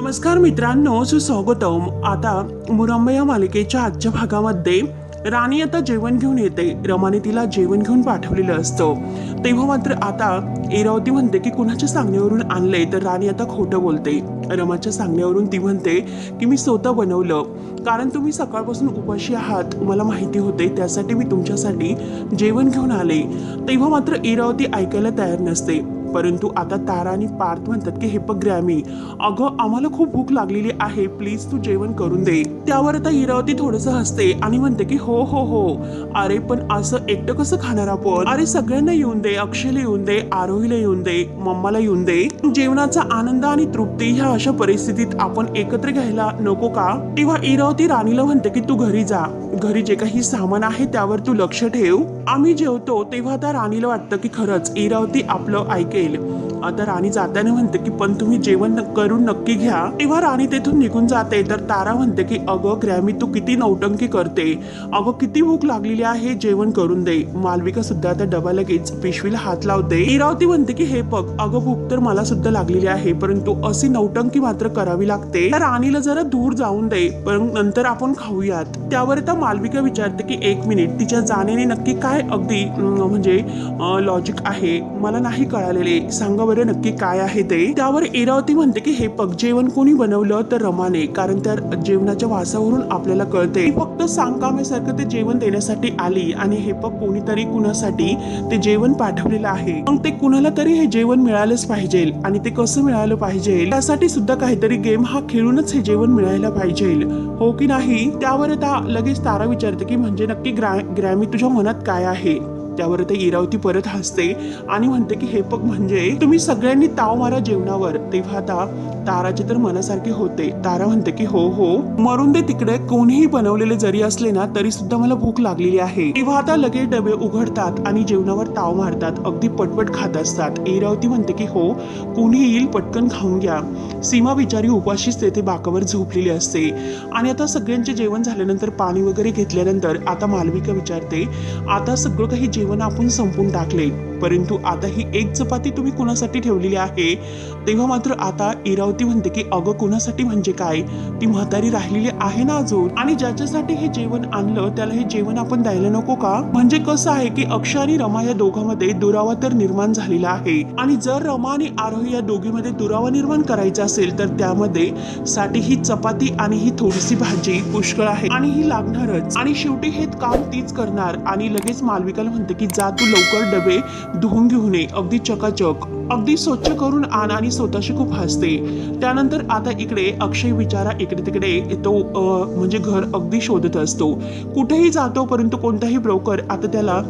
नमस्कार मित्रांनो सुस्वागतम. आता मुरंबा या मालिकेच्या आजच्या भागामध्ये राणी आता जेवण घेऊन येते. रमाने तिला जेवण घेऊन पाठवलेलं असतं. तेव्हा मात्र आता इरावती म्हणते की कुणाच्या सांगण्यावरून आणले तर राणी आता खोटं बोलते. रमाच्या सांगण्यावरून ती म्हणते की मी स्वतः बनवलं. कारण तुम्ही सकाळपासून उपाशी आहात. मला माहिती होते त्यासाठी मी तुमच्यासाठी जेवण घेऊन आले. तेव्हा मात्र इरावती ऐकायला तयार नसते. परंतु आता तारा आणि पार्थ म्हणतात की हे ग्रॅमी अगं आम्हाला खूप भूक लागलेली आहे. प्लीज तू जेवण करून दे. त्यावर आता इरावती थोडस हसते आणि म्हणते की हो हो हो. अरे पण असं एकटं कसं खाणार आपण? अरे सगळ्यांना येऊन दे. अक्षयला येऊन दे. आरोहीला येऊन दे. मम्माला येऊन दे. जेवणाचा आनंद आणि तृप्ती ह्या अशा परिस्थितीत आपण एकत्र घ्यायला नको का? तेव्हा इरावती राणीला म्हणते की तू घरी जा. घरी जे काही सामान आहे त्यावर तू लक्ष ठेव. आम्ही जेवतो तेव्हा आता राणीला वाटतं की खरंच इरावती आपलं ऐकेल. Evangelho. आता राणी जाताना म्हणते की पण तुम्ही जेवण करून नक्की घ्या. तेव्हा राणी तेथून निघून जाते. तर तारा म्हणते की अगं ग्रॅमी तू किती नौटंकी करते. अगं किती भूक लागलेली आहे जेवण करून दे. मालविका सुद्धा त्या डबा लगेच पिशवीला हात लावते. इरावती म्हणते की हे बघ अगं भूक तर मला सुद्धा लागलेली आहे परंतु अशी नौटंकी मात्र करावी लागते. तर राणीला जरा दूर जाऊन दे पण नंतर आपण खाऊयात. त्यावर आता मालविका विचारते की एक मिनिट तिच्या जाण्याने नक्की काय अगदी म्हणजे लॉजिक आहे? मला नाही कळालेले. सांगा बरं नक्की काय आहे ते? त्यावर इरावती म्हणते की हे पग जेवण कोणी बनवलं तर रमाने कारण त्या जेवणाच्या वासावरून आपल्याला कळते. फक्त सांगकाम्यासारखं ते जेवण देण्यासाठी आली आणि हे पग कोणीतरी कुणासाठी ते जेवण पाठवलेलं आहे. मग ते कुणाला तरी हे जेवण मिळालंच पाहिजे आणि ते कसं मिळालं पाहिजे? त्यासाठी सुद्धा काहीतरी गेम हा खेळूनच हे जेवण मिळायला पाहिजे. हो की नाही? त्यावर आता लगेच तारा विचारते की म्हणजे नक्की ग्रॅ ग्रॅमी तुझ्या मनात काय आहे? त्यावर ते इरावती परत हसते आणि म्हणते की हे बघ म्हणजे तुम्ही सगळ्यांनी ताव मारा जेवणावर. तेव्हा आता ताराचे तर मनासारखे होते. तारा म्हणते की हो हो मरून ते तिकडे. कोणीही बनवलेले जरी असले ना तरी सुद्धा मला भूक लागलेली आहे. तेव्हा आता लगेच डबे उघडतात आणि जेवणावर ताव मारतात. अगदी पटपट खात असतात. इरावती म्हणते की हो कोणी येईल पटकन खाऊन घ्या. सीमा बिचारी उपाशीच तेथे बाकावर झोपलेली असते. आणि आता सगळ्यांचे जेवण झाल्यानंतर पाणी वगैरे घेतल्यानंतर आता मालविका विचारते आता सगळं काही जेवण आपण संपून टाकले. परंतु आता ही एक चपाती तुम्ही कुणासाठी ठेवलेली आहे? तेव्हा मात्र आता इरावती म्हणते की अगं कुणासाठी म्हणजे काय? ती म्हातारी राहिलेली आहे ना अजून? आणि ज्याच्यासाठी हे जेवण आणलं त्याला हे जेवण आपण द्यायला नको का? म्हणजे कसं आहे की अक्षय आणि रमा या दोघांमध्ये दुरावा तर निर्माण झालेला आहे. आणि जर रमा आणि आरोही या दोघीमध्ये दुरावा निर्माण करायचा असेल तर त्यामध्ये साठी ही चपाती आणि ही थोडीशी भाजी पुष्कळ आहे. आणि ही लागणारच. आणि शेवटी हे काम तीच करणार. आणि लगेच मालविकाला म्हणते की जा तू लवकर डबे धुवून घेऊ नये. अगदी चकाचक. अगदी स्वच्छ करून आण आणि स्वतःशी खूप हसते. त्यानंतर आता इकडे अक्षय विचारा इकडे तिकडे तो म्हणजे घर अगदी शोधत असतो. कुठेही जातो परंतु कोणताही ब्रोकर आता त्याला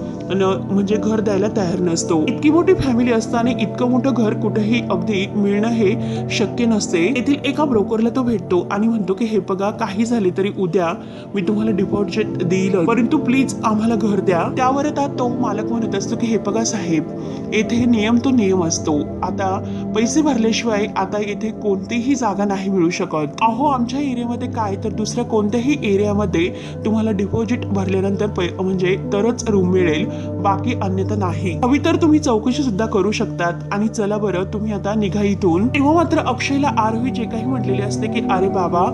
म्हणजे घर द्यायला तयार नसतो. इतकी मोठी फॅमिली असताना इतकं मोठं घर कुठेही अगदी मिळणं हे शक्य नसते. येथील एका ब्रोकरला तो भेटतो आणि म्हणतो की हे बघा काही झाले तरी उद्या मी तुम्हाला डिपॉझिट देईल परंतु प्लीज आम्हाला घर द्या. त्यावर आता तो मालक म्हणत असतो की हे बघा साहेब येथे नियम तो नियम असतो. आता पैसे भरल्याशिवाय आता येथे कोणतीही जागा नाही मिळू शकत. अहो आमच्या एरियामध्ये काय? तर दुसऱ्या कोणत्याही एरियामध्ये तुम्हाला डिपॉझिट भरल्यानंतर पै- म्हणजे तरच रूम मिळेल. बाकी अन्यथा नाही. हवी तर तुम्ही चौकशी सुद्धा करू शकतात. आणि चला बरं तुम्ही आता निघा इथून. तेव्हा मात्र अक्षयला आरोही जे काही म्हटलेले असते की अरे बाबा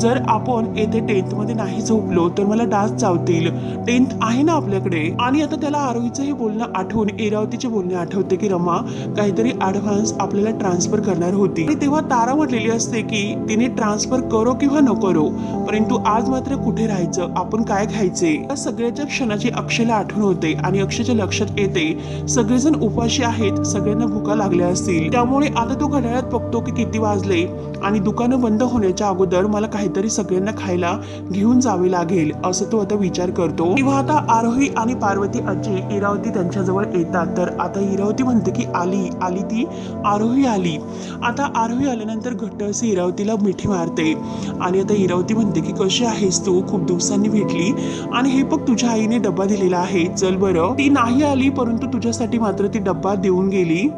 जर आपण येथे टेन्थमध्ये नाही झोपलो तर मला डास चावतील. टेन्थ आहे ना आपल्याकडे. आणि आता त्याला आरोहीचं हे बोलणं आठवून एरावतीचे बोलणे आठवते की रमा काहीतरी काहीतरी ऍडव्हान्स आपल्याला ट्रान्सफर करणार होती. आणि तेव्हा तारा म्हटलेली असते की तिने ट्रान्सफर करो किंवा न करो परंतु आज मात्र कुठे राहायचं? आपण काय खायचे या सगळ्याच्या क्षणाची अक्षयला आठवण होते आणि अक्षयच्या लक्षात येते सगळेजण उपाशी आहेत सगळ्यांना भुका लागल्या असतील. त्यामुळे आता तो घड्याळात बघतो की किती वाजले आणि दुकानं बंद होण्याच्या अगोदर मला काहीतरी सगळ्यांना खायला घेऊन जावे लागेल असं तो आता विचार करतो. तेव्हा आता आरोही आणि पार्वती आजी इरावती त्यांच्याजवळ येतात. तर आता इरावती म्हणते की आली. आली ती आरोही आली. आता आरोही आल्यानंतर घट्ट असे इरावतीला मिठी मारते. आणि आता इरावती म्हणते की कशी आहेस तू? खूप दिवसांनी भेटली. आणि हे बघ तुझ्या आईने डब्बा दिलेला आहे. चल बरं. ती नाही आली परंतु तुझ्यासाठी मात्र ती डब्बा देऊन गेली.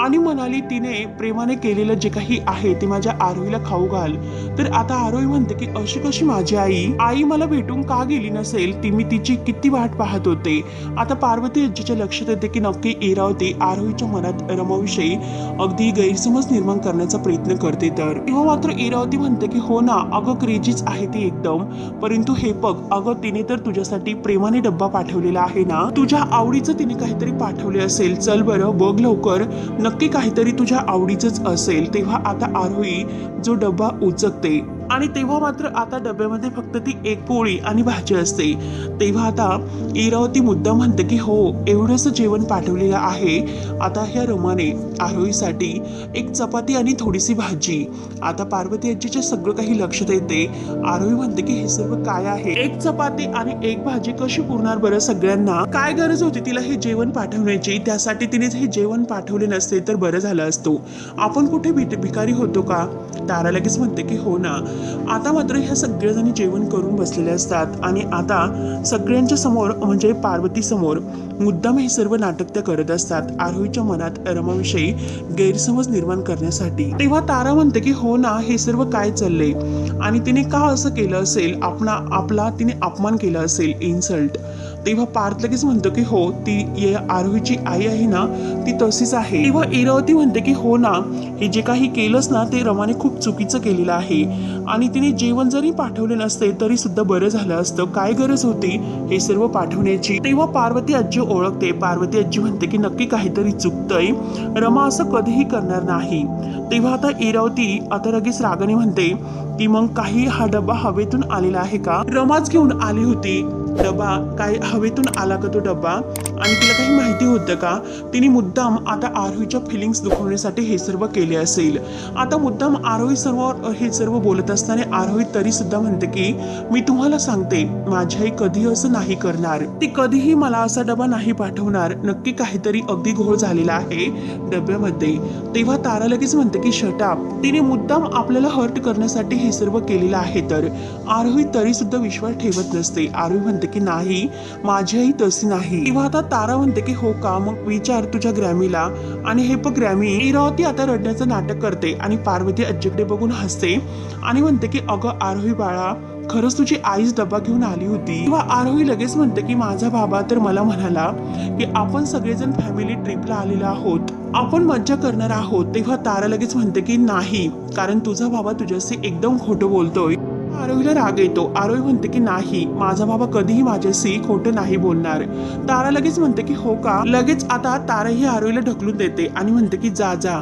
आणि म्हणाली तिने प्रेमाने केलेलं जे काही आहे ते माझ्या आरोहीला खाऊ घाल. तर आता आरोही म्हणते की अशी कशी माझी आई? आई मला भेटून का गेली नसेल? ती मी तिची किती वाट पाहत होते. आता पार्वती आजीच्या लक्षात येते की नक्की इरावती आरोहीच्या मनात रमाविषयी अगदी गैरसमज निर्माण करण्याचा प्रयत्न करते तर. तेव्हा मात्र इरावती म्हणते की हो ना अगं क्रेजीच आहे ती एकदम. परंतु हे बघ अगं तिने तर तुझ्यासाठी प्रेमाने डब्बा पाठवलेला आहे ना? तुझ्या आवडीचं तिने काहीतरी पाठवले असेल. चल बरं बघ लवकर. नक्की काहीतरी तुझ्या आवडीचंच असेल तेव्हा आता आरोही जो डब्बा उचकते आणि तेव्हा मात्र आता डब्यामध्ये फक्त ती एक पोळी आणि भाजी असते. तेव्हा आता इरावती मुद्दा म्हणते की हो एवढंसं जेवण पाठवलेलं आहे. आता ह्या रमाने आरोहीसाठी एक चपाती आणि थोडीशी भाजी. आता पार्वती आजीचे सगळं काही लक्षात येते. आरोही म्हणते की हे सर्व काय आहे? एक चपाती आणि एक भाजी कशी पुरणार बरं सगळ्यांना? काय गरज होती तिला हे जेवण पाठवण्याची? त्यासाठी तिने हे जेवण पाठवले नसते तर बरं झालं असतो. आपण कुठे भिकारी होतो का? तारा लगेच म्हणते की हो ना. आता मात्र ह्या सगळेजणी जेवण करून बसलेले असतात आणि आता सगळ्यांच्या समोर म्हणजे पार्वतीसमोर मुद्दाम हे सर्व नाटक त्या करत असतात आरोहीच्या मनात रमाविषयी गैरसमज निर्माण करण्यासाठी. तेव्हा तारा म्हणते की हो ना हे सर्व काय चाललंय? आणि तिने का असं केलं असेल? आपला आपला तिने अपमान केला असेल? इन्सल्ट तेव्हा पार्थ लगेच म्हणतो की हो ती ये आरोहीची आई आहे ना ती तशीच आहे. तेव्हा इरावती म्हणते की हो ना हे जे काही केलंस ना ते रमाने खूप चुकीचं केलेलं आहे. आणि तिने जेवण जरी पाठवले नसते तरी सुद्धा बरं झालं असतं. काय गरज होती हे सर्व पाठवण्याची? तेव्हा पार्वती आजी ओळखते. पार्वती आजी म्हणते की नक्की काहीतरी चुकतंय. रमा असं कधीही करणार नाही. तेव्हा आता इरावती आता लगेच रागाने म्हणते की मग काही हा डबा हवेतून आलेला आहे का? रमाच घेऊन आली होती. डबा काय हवेतून आला का तो डबा आणि तिला काही माहिती होतं का? तिने मुद्दाम आता आरोहीच्या फिलिंग्स दुखवण्यासाठी हे सर्व केले असेल. आता मुद्दाम आरोही सर्व हे सर्व बोलत असताना आरोही तरी सुद्धा म्हणते की मी तुम्हाला सांगते माझी आई कधी असं नाही करणार. ती कधीही मला असा डबा नाही पाठवणार. नक्की काहीतरी अगदी घोळ झालेला आहे डब्यामध्ये. तेव्हा तारा लगेच म्हणते की शटाप तिने मुद्दाम आपल्याला हर्ट करण्यासाठी हे सर्व केलेलं आहे तर. आरोही तरी सुद्धा विश्वास ठेवत नसते. आरोही म्हणते की नाही माझी आई तशी नाही. तेव्हा आता तारा म्हणते की हो का? मग विचार तुझ्या ग्रॅमीला. आणि हे पण ग्रॅमी इरावती आता रडण्याचं नाटक करते आणि पार्वती आजीकडे बघून हसते आणि म्हणते की अगं आरोही बाळा खरंच तुझी आईच डबा घेऊन आली होती. किंवा आरोही लगेच म्हणते की माझा बाबा तर मला म्हणाला की आपण सगळेजण फॅमिली ट्रिपला आलेला आहोत. आपण मज्जा करणार आहोत. तेव्हा तारा लगेच म्हणते की नाही कारण तुझा बाबा तुझ्याशी एकदम खोटं बोलतोय. आरोहीला राग येतो. आरोही म्हणते की नाही माझा बाबा कधीही माझ्याशी खोटं नाही बोलणार. तारा लगेच म्हणते की हो का? लगेच आता ताराही आरोहीला ढकलून देते आणि म्हणते की जा जा.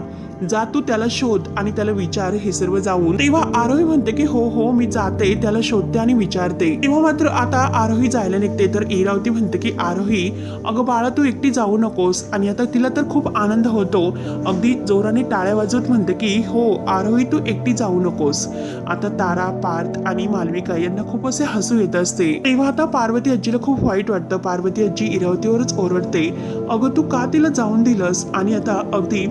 जा तू त्याला शोध आणि त्याला विचार हे सर्व जाऊन. तेव्हा आरोही म्हणते की हो हो मी जाते त्याला शोधते आणि विचारते. तेव्हा मात्र आता आरोही जायला निघते तर इरावती म्हणते की आरोही अगं बाळा तू एकटी जाऊ नकोस. आणि आता तिला तर खूप आनंद होतो. अगदी जोराने टाळ्या वाजवत म्हणते की हो आरोही तू एकटी जाऊ नकोस. आता तारा पार्थ आणि मालविका यांना खूप असे हसू येत असते. तेव्हा आता पार्वती आजीला खूप वाईट वाटतं. पार्वती आजी इरावतीवरच ओरडते. अगं तू का तिला जाऊन दिलंस? आणि आता अगदी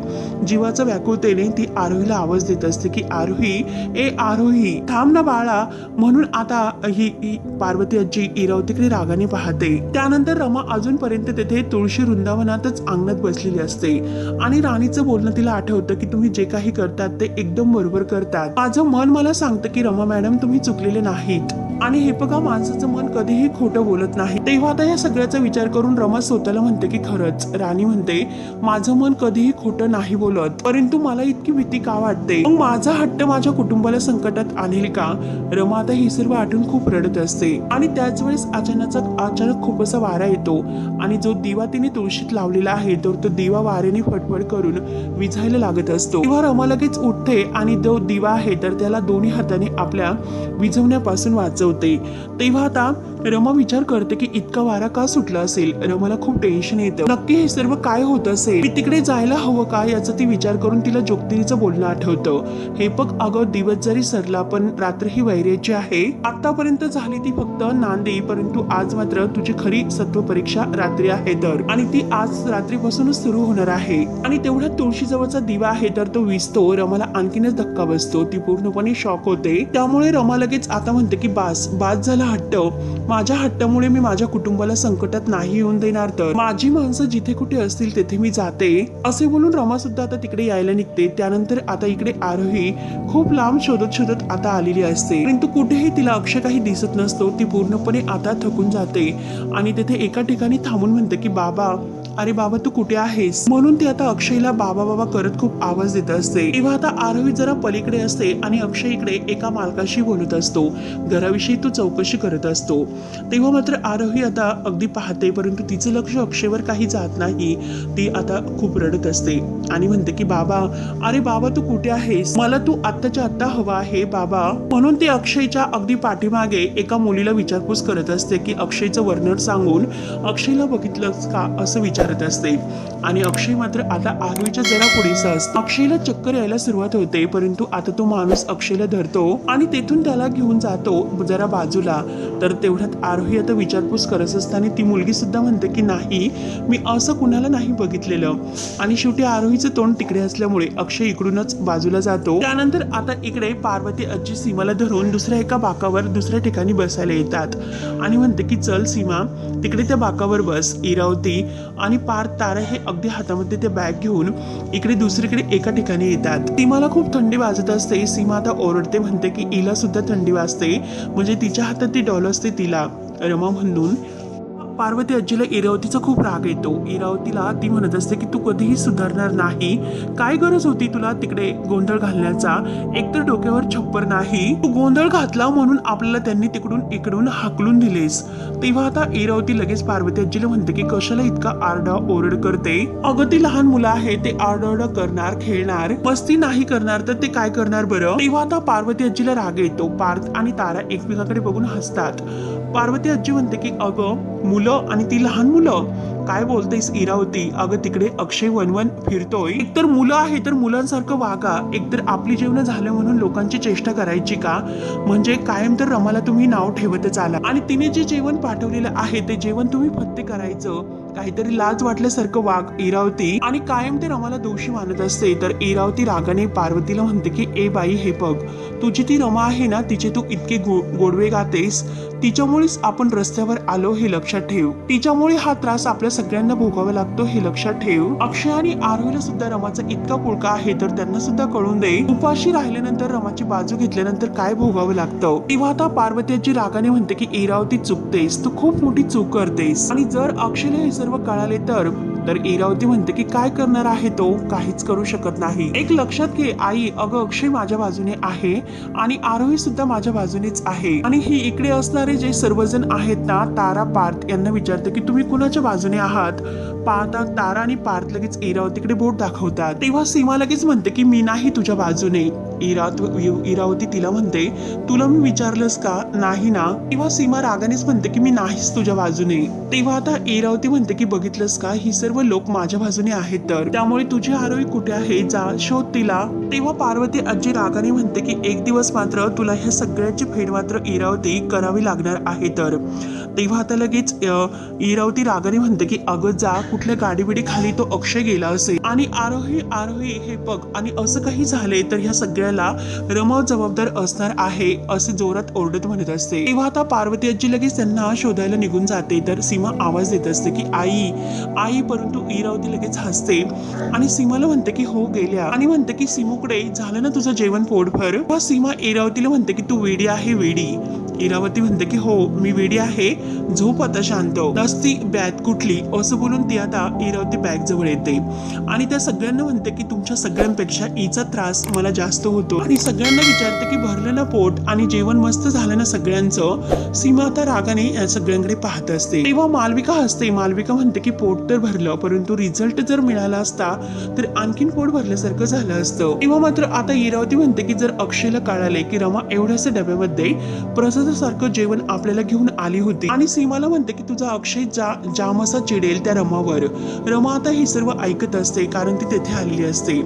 जीवाचा व्याकुळतेने ती आरोहीला आवाज देत असते की आरोही ए आरोही थांब ना बाळा. म्हणून आता ही पार्वती आजी इरावतीकडे रागाने पाहते. त्यानंतर रमा अजूनपर्यंत तेथे तुळशी वृंदावनातच अंगणात बसलेली असते. आणि राणीचं बोलणं तिला आठवतं की तुम्ही जे काही करतात ते एकदम बरोबर करतात. माझं मन मला सांगतं की रमा मॅडम तुम्ही चुकलेले नाहीत. आणि हे बघा माणसाचं मन कधीही खोटं बोलत नाही. तेव्हा आता या सगळ्याचा विचार करून रमा स्वतःला म्हणते की खरंच राणी म्हणते माझं मन कधीही खोटं नाही बोलत परंतु मला इतकी भीती का वाटते? मग माझा हट्ट माझ्या कुटुंबाला संकटात आणेल का? रमा आता हे सर्व आठवून खूप रडत असते. आणि त्याच वेळेस अचानक अचानक खूप असा वारा येतो. आणि जो दिवा तिने तुळशीत लावलेला आहे तर तो दिवा वाऱ्याने फटफट करून विझायला लागत असतो. तेव्हा रमा लगेच उठते आणि जो दिवा आहे तर त्याला दोन्ही हाताने आपल्या विझवण्यापासून होते. तेव्हा आता रमा विचार करते की इतका वारा का सुटला असेल? रमाला खूप टेन्शन येतं. नक्की हे सर्व काय होत असेल? मी तिकडे जायला हवं का? याचा ती विचार करून तिला जोगतिरीचं बोलणं आठवतं. हे बघ अगं दिवस जरी सरला पण रात्र ही वैर्याची आहे. आतापर्यंत झाली ती फक्त नांदी परंतु आज मात्र तुझी खरी सत्व परीक्षा रात्री आहे तर. आणि ती आज रात्रीपासूनच सुरू होणार आहे. आणि तेवढ्या तुळशी जवळचा दिवा आहे तर तो विसतो रमाला आणखीनच धक्का बसतो. ती पूर्णपणे शॉक होते. त्यामुळे रमा लगेच आता म्हणते की बास बस बाद झाला हट्ट. माझ्या हट्टामुळे मी माझ्या कुटुंबाला संकटात नाही येऊन देणार तर. माझी माणसं जिथे कुठे असतील तेथे मी जाते. असे बोलून रमा सुद्धा आता तिकडे यायला निघते. त्यानंतर आता इकडे आरोही खूप लांब शोधत शोधत आता आलेली असते. परंतु कुठेही तिला अक्षय काही दिसत नसतो. ती पूर्णपणे आता थकून जाते. आणि तेथे एका ठिकाणी थांबून म्हणते की बाबा अरे बाबा तू कुठे आहेस? म्हणून ती आता अक्षयला बाबा बाबा करत खूप आवाज देत असते. तेव्हा आता आरोही जरा पलीकडे असते आणि अक्षय इकडे एका मालकाशी बोलत असतो. घराविषयी तो चौकशी करत असतो. तेव्हा मात्र आरोही आता अगदी पाहते परंतु तिचं लक्ष अक्षयवर काही जात नाही. ती आता खूप रडत असते आणि म्हणते की बाबा अरे बाबा तू कुठे आहेस? मला तू आत्ताच्या आत्ता हवा आहे बाबा. म्हणून ती अक्षयच्या अगदी पाठीमागे एका मुलीला विचारपूस करत असते की अक्षयचं वर्णन सांगून अक्षयला बघितलंस का? असं विचार करत असते. आणि अक्षय मात्र आता आरोहीच्या जरा पुढे असतो अक्षयला चक्कर यायला सुरुवात होते. परंतु आता तो माणूस अक्षयला धरतो आणि तेथून त्याला घेऊन जातो जरा बाजूला. तर तेवढ्यात आरोही आता विचारपूस करत असताना ती मुलगी सुद्धा म्हणते की नाही मी असं कुणाला नाही बघितलेलं. आणि शेवटी आरोहीचं तोंड तिकडे असल्यामुळे अक्षय इकडूनच बाजूला जातो. त्यानंतर आता इकडे पार्वती आजी सीमाला धरून दुसऱ्या एका बाकावर दुसऱ्या ठिकाणी बसायला येतात. आणि म्हणते की चल सीमा तिकडे त्या बाकावर बस इरावती. आणि पार तारा हे अगदी हातामध्ये ते बॅग घेऊन इकडे दुसरीकडे एका ठिकाणी येतात. सीमाला खूप थंडी वाजत असते. सीमा आता ओरडते म्हणते की इला सुद्धा थंडी वाजते. म्हणजे तिच्या हातात ती डॉल असते तिला. रमा म्हणून पार्वती आजीला इरावतीचा खूप राग येतो. इरावतीला ती म्हणत असते की तू कधीही सुधारणार नाही. काय गरज होती तुला तिकडे गोंधळ घालण्याचा? एकतर डोक्यावर छप्पर नाही. तू गोंधळ घातला म्हणून आपल्याला त्यांनी तिकडून इकडून हाकलून दिलेस. तेव्हा आता इरावती लगेच पार्वती आजीला म्हणते की कशाला इतका आरडा ओरड करते? अगं ती लहान मुलं आहे ते आरडाओरडा करणार खेळणार मस्ती नाही करणार तर ते काय करणार बरं? तेव्हा आता पार्वती आजीला राग येतो. पार्थ आणि तारा एकमेकाकडे बघून हसतात. पार्वती आजी म्हणते की अगं मुलं आणि ती लहान मुलं काय बोलतेस इरावती? अगं तिकडे अक्षय वनवन फिरतोय. एकतर मुलं आहे तर मुलांसारखं वागा. एकतर आपली जेवण झालं म्हणून लोकांची चेष्टा करायची का? म्हणजे कायम तर रमाला तुम्ही नाव ठेवतच आला. आणि तिने जे जेवण पाठवलेलं आहे ते जेवण तुम्ही फत्ते करायचं. काहीतरी लाज वाटल्यासारखं वाघ इरावती. आणि कायम ते रमाला दोषी मानत असते. तर इरावती रागाने पार्वतीला म्हणते की ए बाई हे बघ. तुझी ती रमा आहे ना तिचे तू इतके गो- गोडवे गातेस. तिच्यामुळेच आपण रस्त्यावर आलो हे लक्षात ठेव. तिच्यामुळे हा त्रास आपल्या सगळ्यांना भोगावा लागतो हे लक्षात ठेव अक्षय आणि आरवीला सुद्धा रमाचा इतका पुळका आहे तर त्यांना सुद्धा कळून दे. उपाशी राहिल्यानंतर रमाची बाजू घेतल्यानंतर काय भोगावं लागतं? तेव्हा आता पार्वतीची रागाने म्हणते की इरावती चुकतेस. तू खूप मोठी चूक करतेस. आणि जर अक्षयला हे सर्व कळाले तर? तर इरावती म्हणते की काय करणार आहे तो? काहीच करू शकत नाही. एक लक्षात घे आई अगं अक्षय माझ्या बाजूने आहे आणि आरोही सुद्धा माझ्या बाजूनेच आहे. आणि ही इकडे असणारे जे सर्वजण आहेत ना तारा पार्थ यांना विचारते की तुम्ही कुणाच्या बाजूने आहात? पाहता तारा आणि पार्थ लगेच इरावतीकडे बोट दाखवतात. तेव्हा सीमा लगेच म्हणते की मी नाही तुझ्या बाजूने. इरात इरावती तिला म्हणते तुला मी विचारलंस का? नाही ना. तेव्हा सीमा रागानेच म्हणते की मी नाहीच तुझ्या बाजूने. तेव्हा आता इरावती म्हणते की बघितलंस का? ही सर्व लोक माझ्या बाजूने आहेत तर. त्यामुळे तुझी आरोही कुठे आहे? जा शोध तिला. तेव्हा पार्वती आजी रागाने म्हणते की एक दिवस मात्र तुला ह्या सगळ्याची फेड मात्र इरावती करावी लागणार आहे तर. तेव्हा आता लगेच इरावती रागाने म्हणते की अगं जा कुठल्या गाडीबिडी खाली तो अक्षय गेला असेल. आणि आरोही आरोही हे बघ आणि असं काही झाले तर ह्या सगळ्या आपल्याला रमव जबाबदार असणार आहे असे जोरात ओरडत म्हणत असते. तेव्हा आता पार्वती आजी लगेच त्यांना शोधायला निघून जाते तर सीमा आवाज देत असते की आई आई परंतु इरावती लगेच हसते. आणि सीमाला म्हणते की हो गेल्या. आणि म्हणते की सीमूकडे झालं ना तुझं जेवण पोटभर? व सीमा इरावतीला म्हणते की तू वेडी आहे वेडी. इरावती म्हणते की हो मी वेडी आहे. झोप आता शांत हो. नसती बॅग कुठली असं बोलून ती आता इरावती बॅग जवळ येते. आणि त्या सगळ्यांना म्हणते की तुमच्या सगळ्यांपेक्षा ईचा त्रास मला जास्त होतो. आणि सगळ्यांना विचारते की भरलं ना पोट आणि जेवण मस्त झालं ना सगळ्यांचं? सीमा आता रागाने या सगळ्यांकडे पाहत असते. तेव्हा मालविका हसते. मालविका म्हणते की पोट तर भरलं परंतु रिझल्ट जर मिळाला असता तर आणखीन पोट भरल्यासारखं झालं असतं. तेव्हा मात्र आता इरावती म्हणते की जर अक्षयला कळाले की रमा एवढ्याच डब्यामध्ये सारखं जेवण आपल्याला घेऊन आली होती. आणि सीमाला म्हणते की तुझा अक्षय जा जाम असा चिडेल त्या रमावर. रमा आता हे सर्व ऐकत असते कारण ती तेथे आलेली असते.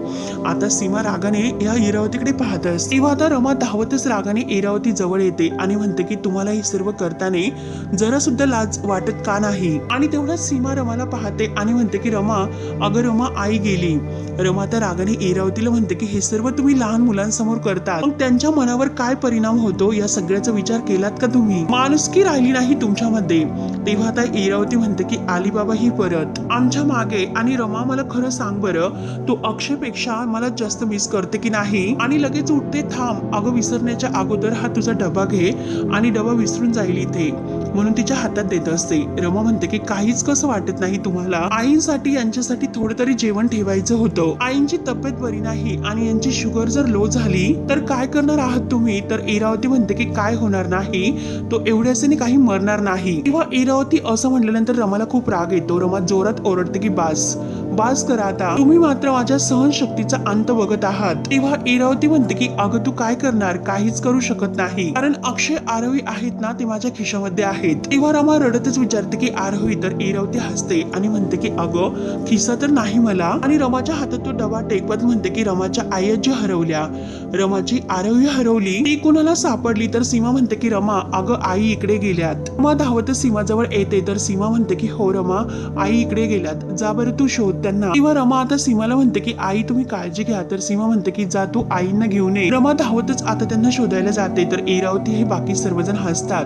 आता सीमा रागाने या इरावतीकडे पाहत असते. तेव्हा आता रमा धावतच रागाने इरावती जवळ येते आणि म्हणते की तुम्हाला हे सर्व करताना जरा सुद्धा लाज वाटत का नाही? आणि तेवढ्याच सीमा रमाला पाहते आणि म्हणते की रमा अगं रमा आई गेली. रमा तर रागाने इरावतीला म्हणते की हे सर्व तुम्ही लहान मुलांसमोर करता मग त्यांच्या मनावर काय परिणाम होतो या सगळ्याचा विचार केला गेलात का तुम्ही? माणुसकी राहिली नाही तुमच्यामध्ये? तेव्हा आता इरावती म्हणते की आली बाबा ही परत. आमच्या मागे आणि रमा मला खरं सांग बरं तू अक्षयपेक्षा मला जास्त मिस करते की नाही? आणि लगेच उठते थांब अगं विसरण्याच्या अगोदर हा तुझा डबा घे आणि डबा विसरून जाईल इथे. म्हणून तिच्या हातात देत असते. रमा म्हणते की काहीच कसं वाटत नाही तुम्हाला. आईंसाठी यांच्यासाठी थोडं तरी जेवण ठेवायचं होतं. आईंची तब्येत बरी नाही आणि यांची शुगर जर लो झाली तर काय करणार आहात तुम्ही? तर इरावती म्हणते की काय होणार नाही? तो एवढ्याने काही मरणार नाही. किंवा इरावती असं म्हटल्यानंतर रमाला खूप राग येतो. रमा जोरात ओरडते की बास बास करा आता. तुम्ही मात्र माझ्या सहनशक्तीचा अंत बघत आहात. तेव्हा इरावती म्हणते की अगं तू काय करणार? काहीच करू शकत नाही. कारण अक्षय आरवी आहेत ना ते माझ्या खिशामध्ये आहेत. तेव्हा रमा रडतच विचारते की आरोही तर इरावती हसते. आणि म्हणते की अगं खिसा तर नाही मला. आणि रमाच्या हातात तो डबा टेकवत म्हणते की रमाच्या आई हरवल्या. रमाची आरोही हरवली. ती कुणाला सापडली तर सीमा म्हणते की रमा अगं आई इकडे गेल्यात. रमा धावतच सीमाजवळ येते तर सीमा म्हणते की हो रमा आई इकडे गेल्यात. जा बरं तू शोध. त्यांना. किंवा रमा आता सीमाला म्हणते की आई तुम्ही काळजी घ्या. तर सीमा म्हणते की जा तू आईंना घेऊन ये. रमा धावतच आता त्यांना शोधायला जाते. तर इरावती हे बाकी सर्वजण हसतात.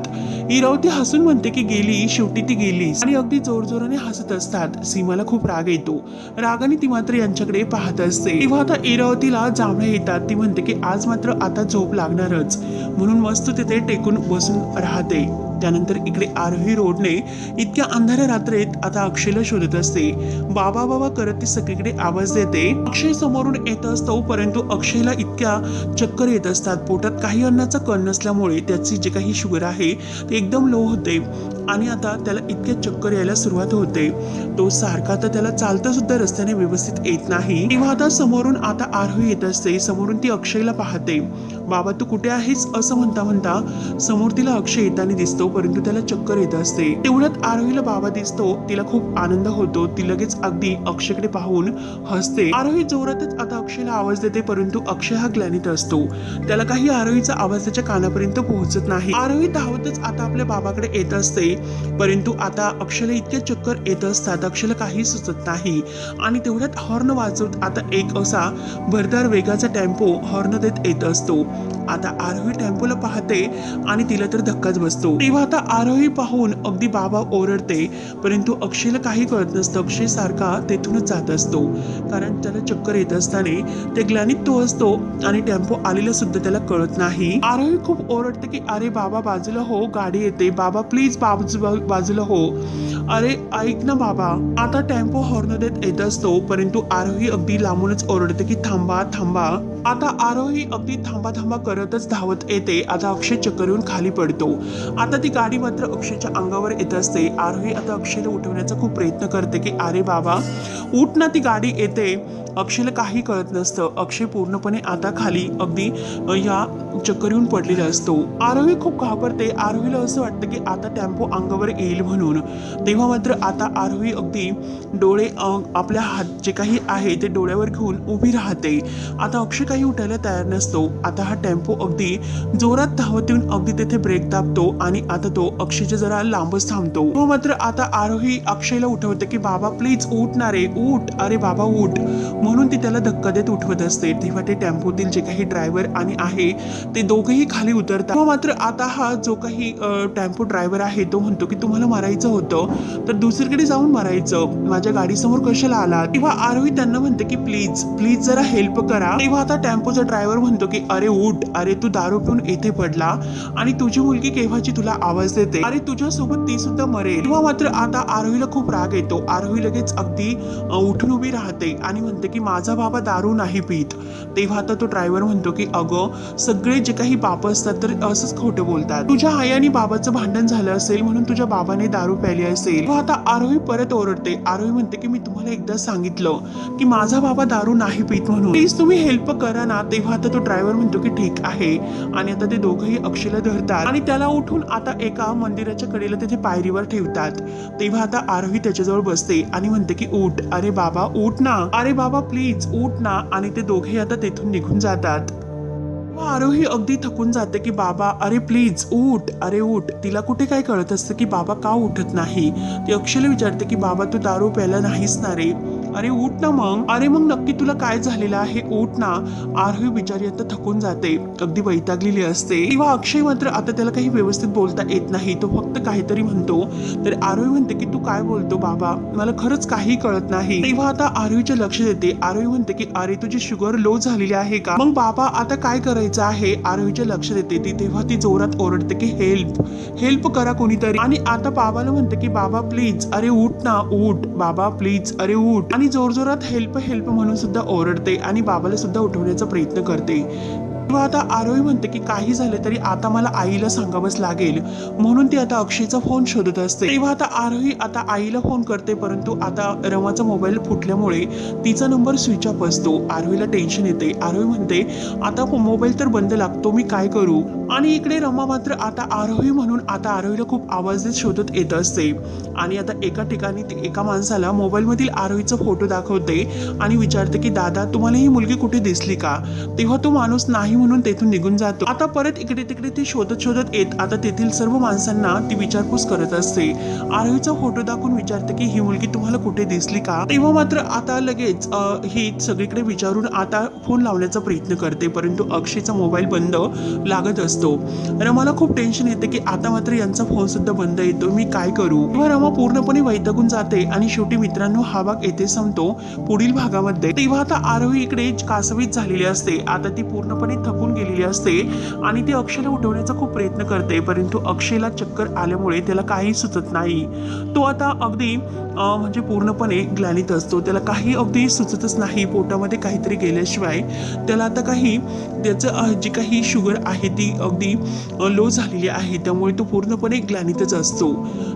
इरावती हसून म्हणते की गेली शेवटी ती गेली आणि अगदी जोरजोराने हसत असतात. सीमाला खूप राग येतो. रागाने ती मात्र यांच्याकडे पाहत असते. तेव्हा आता इरावतीला जांभळे येतात. ती म्हणते की आज मात्र आता झोप लागणारच. म्हणून मस्त तिथे टेकून बसून राहते. त्यानंतर इकडे आरव्ही रोडने इतक्या अंधाऱ्या रात्रीत आता अक्षयला शोधत असते. बाबा बाबा करत ती सगळीकडे आवाज देते. अक्षय समोरून येत असतो परंतु अक्षयला इतक्या चक्कर येत असतात. पोटात काही अन्नाचा कण नसल्यामुळे त्याची जे काही शुगर आहे ते एकदम लो होते. आणि आता त्याला इतके चक्कर यायला सुरुवात होते. तो सारखा तर त्याला चालता सुद्धा रस्त्याने व्यवस्थित येत नाही. तेव्हा आता समोरून आता आरोही येत असते. समोरून ती अक्षयला पाहते. बाबा तू कुठे आहेस? असं म्हणता म्हणता समोर तिला अक्षय येताना दिसतो. परंतु त्याला चक्कर येत असते. तेवढ्यात आरोहीला बाबा दिसतो. तिला खूप आनंद होतो. ती लगेच अगदी अक्षयकडे पाहून हसते. आरोही जोरातच आता अक्षयला आवाज देते. परंतु अक्षय हा ग्लॅनित असतो. त्याला काही आरोहीचा आवाज त्याच्या कानापर्यंत पोहोचत नाही. आरोही धावतच आता आपल्या बाबाकडे येत असते. परंतु आता अक्षला इतक्या चक्कर येत असतात अक्षला काही सुचत नाही. आणि तेवढ्यात हॉर्न वाजवत आता एक असा भरदार वेगाचा टेम्पो हॉर्न देत येत असतो. आता आरोही टेम्पोला पाहते आणि तिला तर धक्काच बसतो. तेव्हा आता आरोही पाहून अगदी बाबा ओरडते परंतु अक्षयला काही कळत नसतं. अक्षय सारखा तेथूनच जात असतो. कारण त्याला चक्कर येत असताना ते ग्लानीत तो असतो आणि टेम्पो आलेला सुद्धा त्याला कळत नाही. आरोही खूप ओरडते की अरे बाबा बाजूला हो गाडी येते. बाबा प्लीज बाब बाजू बाजूला हो. अरे ऐक ना बाबा. आता टेम्पो हॉर्न देत येत असतो परंतु आरोही अगदी लांबूनच ओरडते की थांबा थांबा. आता आरोही अगदी थांबा थांबा करतच धावत येते. आता अक्षय चक्कर येऊन खाली पडतो. आता ती गाडी मात्र अक्षयच्या अंगावर येत असते. आरोही आता अक्षयला उठवण्याचा खूप प्रयत्न करते की अरे बाबा उठ ना ती गाडी येते. अक्षयला काही कळत नसतं. अक्षय पूर्णपणे आता खाली अगदी या चक्कर येऊन पडलेला असतो. आरोही खूप घाबरते. आरोहीला असं वाटतं की आता टेम्पो अंगावर येईल म्हणून. तेव्हा मात्र आता आरोही अगदी डोळे आपल्या हात जे काही आहे ते डोळ्यावर घेऊन उभी राहते. आता अक्षय काही उठायला तयार नसतो. आता हा टेम्पो अगदी जोरात धावत येऊन अगदी तेथे ब्रेक दाबतो आणि आता तो अक्षयच्या जरा लांबच थांबतो. तेव्हा मात्र आता आरोही अक्षयला उठवते की बाबा प्लीज उठ ना रे उठ. अरे बाबा उठ. म्हणून ती त्याला धक्का देत उठवत असते. तेव्हा ते टेम्पोतील जे काही ड्रायव्हर आणि आहे ते दोघेही खाली उतरतात. मात्र आता हा जो काही टेम्पो ड्रायव्हर आहे तो म्हणतो की तुम्हाला मारायचं होतं तर दुसरीकडे जाऊन मारायचं. माझ्या गाडीसमोर कशाला आला तेव्हा आरोही त्यांना म्हणते की प्लीज प्लीज जरा हेल्प करा. तेव्हा आता टेम्पोचा ड्रायव्हर म्हणतो की अरे उठ अरे तू दारू पिऊन येथे पडला आणि तुझी मुलगी केव्हाची तुला आवाज देते? अरे तुझ्या सोबत ती सुद्धा मरेल. तेव्हा मात्र आता आरोहीला खूप राग येतो. आरोही लगेच अगदी उठून उभी राहते आणि म्हणते की माझा बाबा दारू नाही पित. तेव्हा आता तो ड्रायव्हर म्हणतो की अगं सगळे जे काही बाप असतात तर असंच खोटं बोलतात. तुझ्या आई आणि बाबाचं भांडण झालं असेल म्हणून तुझ्या बाबाने दारू प्याली असेल. तेव्हा आता आरोही परत ओरडते. आरोही म्हणते की मी तुम्हाला एकदा सांगितलं की माझा बाबा दारू नाही पित म्हणून. प्लीज तुम्ही हेल्प करा ना. तेव्हा आता तो ड्रायव्हर म्हणतो की ठीक आहे. आणि आता ते दोघंही अक्षयला धरतात. आणि त्याला उठून आता एका मंदिराच्या कडेला तिथे पायरीवर ठेवतात. तेव्हा आता आरोही त्याच्याजवळ बसते आणि म्हणते की उठ. अरे बाबा उठ ना. अरे बाबा प्लीज उठ ना. आणि ते दोघेही आता तेथून निघून जातात. मग आरोही अगदी थकून जाते की बाबा अरे प्लीज उठ अरे उठ. तिला कुठे काय कळत असतं की बाबा का उठत नाही. ती अक्षयला विचारते की बाबा तू दारू प्यायला नाहीस ना रे? अरे उठ ना मग. अरे मग नक्की तुला काय झालेलं आहे? उठ ना. आरोही बिचारी आता थकून जाते. अगदी वैतागलेली असते. किंवा अक्षय मात्र आता त्याला काही व्यवस्थित बोलता येत नाही. तो फक्त काहीतरी म्हणतो. तर आरोही म्हणते की तू काय बोलतो बाबा? मला खरंच काही कळत नाही. तेव्हा आता आरोहीचे लक्ष देते. आरोही म्हणते की अरे तुझी शुगर लो झालेली आहे का? मग बाबा आता काय करायचं आहे? आरोहीचे लक्ष देते. ती तेव्हा ती जोरात ओरडते की हेल्प हेल्प करा कोणीतरी. आणि आता बाबाला म्हणते की बाबा प्लीज अरे उठ ना उठ बाबा प्लीज अरे उठ. आणि जोरजोरात हेल्प हेल्प म्हणून सुद्धा ओरडते आणि बाबाला सुद्धा उठवण्याचा प्रयत्न करते. तेव्हा आता आरोही म्हणते की काही झालं तरी आता मला आईला सांगावंच लागेल. म्हणून ती आता अक्षयचा फोन शोधत असते. तेव्हा आता आरोही आता आईला फोन करते परंतु आता रमाचा मोबाईल फुटल्यामुळे तिचा नंबर स्विच ऑफ असतो. आरोहीला टेन्शन येते. आरोही म्हणते आता मोबाईल तर बंद लागतो मी काय करू? आणि इकडे रमा मात्र आता आरोही म्हणून आता आरोहीला खूप आवाज देत शोधत येत असते. आणि आता एका ठिकाणी ती एका माणसाला मोबाईलमधील आरोहीचा फोटो दाखवते आणि विचारते की दादा तुम्हाला ही मुलगी कुठे दिसली का? तेव्हा तो माणूस नाही म्हणून तेथून निघून जातो. आता परत इकडे तिकडे ती शोधत शोधत येत. आता तेथील सर्व माणसांना ती विचारपूस करत असते. आरवीचा फोटो दाखवून विचारते की ही मुलगी तुम्हाला कुठे दिसली का? तेव्हा मात्र आता लगेच ही सगळीकडे विचारून आता फोन लावण्याचा प्रयत्न करते. परंतु अक्षयचा मोबाईल बंद लागत असतो. रमाला खूप टेन्शन येते की आता मात्र यांचा फोन सुद्धा बंद येतो मी काय करू? तेव्हा रमा पूर्णपणे वैतागून जाते आणि शेवटी मित्रांनो हा भाग येथे संपतो पुढील भागामध्ये. तेव्हा आता आरवी इकडे कासवीत झालेली असते. आता ती पूर्णपणे थकून गेलेली असते आणि ती अक्षयला उठवण्याचा खूप प्रयत्न करते परंतु अक्षयला चक्कर आल्यामुळे त्याला काही सुचत नाही. तो आता अगदी म्हणजे पूर्णपणे ग्लानीत असतो. त्याला काही अगदी सुचतच नाही पोटामध्ये काहीतरी गेल्याशिवाय. त्याला आता काही त्याचं जी काही शुगर आहे ती अगदी लो झालेली आहे त्यामुळे तो पूर्णपणे ग्लानितच असतो.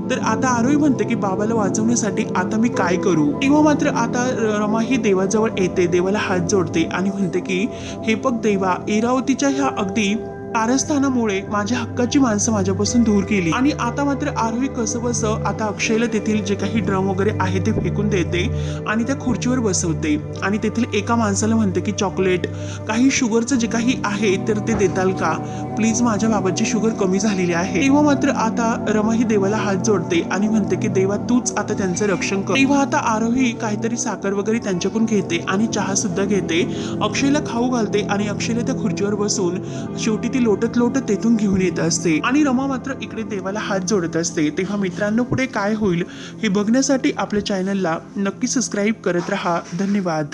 तर आता आरोही म्हणते की बाबाला वाचवण्यासाठी आता मी काय करू? तेव्हा मात्र आता रमा ही देवाजवळ येते देवाला हात जोडते आणि म्हणते की हे बघ देवा इरावतीच्या ह्या अगदी कारस्थानामुळे माझ्या हक्काची माणसं माझ्यापासून दूर केली. आणि आता मात्र आरोही कसं बसं आता अक्षयला तेथील जे काही ड्रम वगैरे आहे ते फेकून देते आणि त्या खुर्चीवर बसवते. आणि तेथील एका माणसाला म्हणते की चॉकलेट काही शुगरचं जे काही आहे तर ते देताल का? प्लीज माझ्या बाबाची शुगर कमी झालेली आहे. तेव्हा मात्र आता रमा ही देवाला हात जोडते आणि म्हणते की देवा तूच आता त्यांचं रक्षण कर. तेव्हा आता आरोही काहीतरी साखर वगैरे त्यांच्याकडून घेते आणि चहा सुद्धा घेते. अक्षयला खाऊ घालते आणि अक्षयला त्या खुर्चीवर बसून शेवटी ती लोटत लोटत तेथून घेऊन येत असते. आणि रमा मात्र इकडे देवाला हात जोडत असते. तेव्हा मित्रांनो पुढे काय होईल हे बघण्यासाठी आपल्या चॅनलला नक्की सबस्क्राईब करत राहा. धन्यवाद.